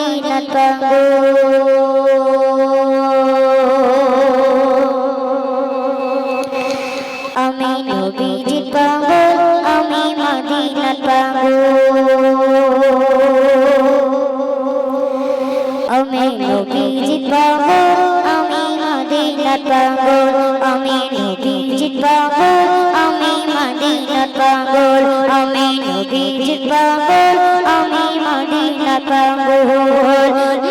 মদিনার পাগল আমি নবীজির পাগল আমি মদিনার পাগল আমি নবীজির পাগল আমি মদিনার পাগল আমি নবীজির পাগল আমি মদিনার পাগল আমি নবীজির পাগল পাগল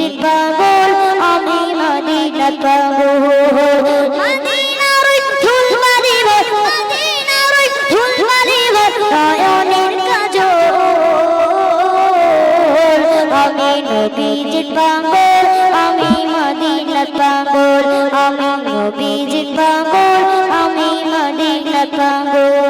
নবীজির পাগল, আমি মদিনার পাগল আমি নবীজির পাগল, আমি মদিনার পাগল। আমি নবীজির পাগল, আমি মদিনার পাগল।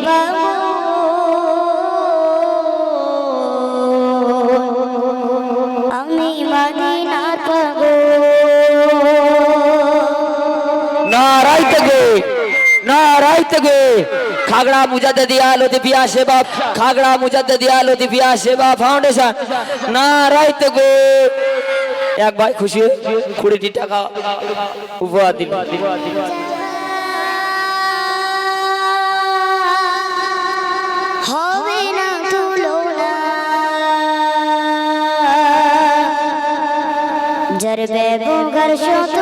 নারাই থেকে খাগড়া মুজাদ্দিদিয়া লতিফিয়া সেবা খাগড়া মুজাদ্দিদিয়া লতিফিয়া সেবা ফাউন্ডেশন নারাই থেকে এক ভাই খুশি কুড়িটি টাকা উপহার দিল। না যার ব্যবহার শত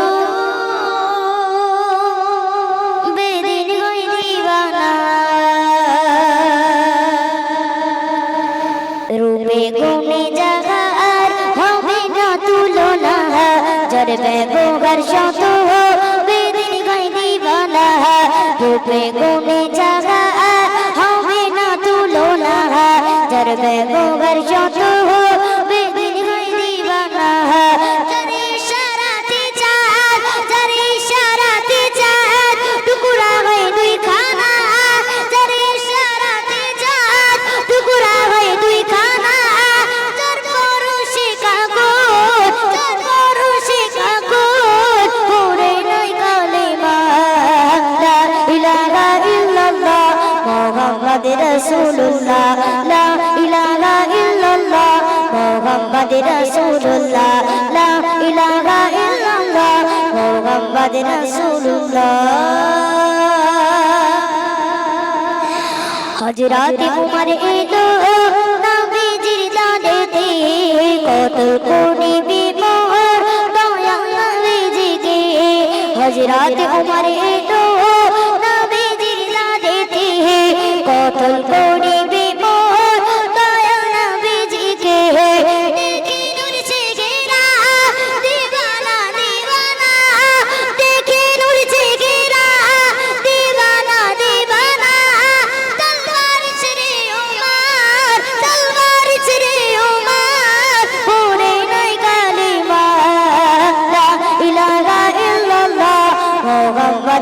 রূপে গুণে জাগা আর হবে না তুলনা যার ব্যবহার শত মোহাম্মদ রসুল্লাহ লা ইলাহা ইল্লাল্লাহ মোহাম্মদ রসুল্লাহ লা ইলাহা ইল্লাল্লাহ মোহাম্মদ রসুল্লাহ হজরত উমর এলো নবীজির দাদেতে কত কোটি বিমোহর দয়া নবীজিকে। হজরত উমর এলো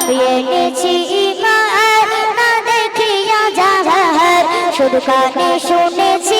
দিদার আমি এনেছি ইমান না দেখি যা জাগার শুধু কানে শুনেছি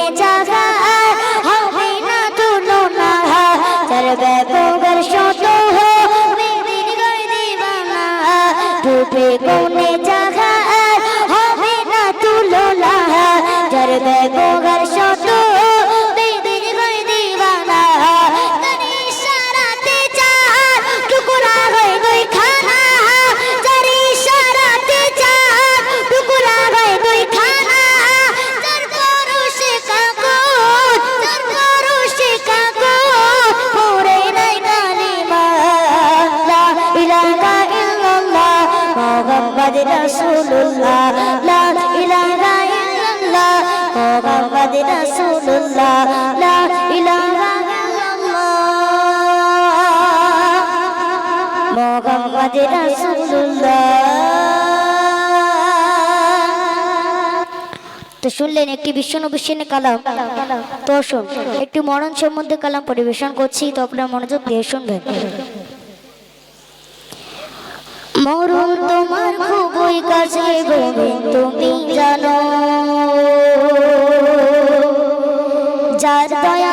তো শুনলেন, একটি বিশ্বনবিশ্বের কালাম। তো শুন একটি মরণ সম্বন্ধে কালাম পরিবেশন করছি। তো আপনার মনোযোগ দিয়ে শুনবেন। মরণ তোমার খুবই কাছে তুমি জানো। যার দয়া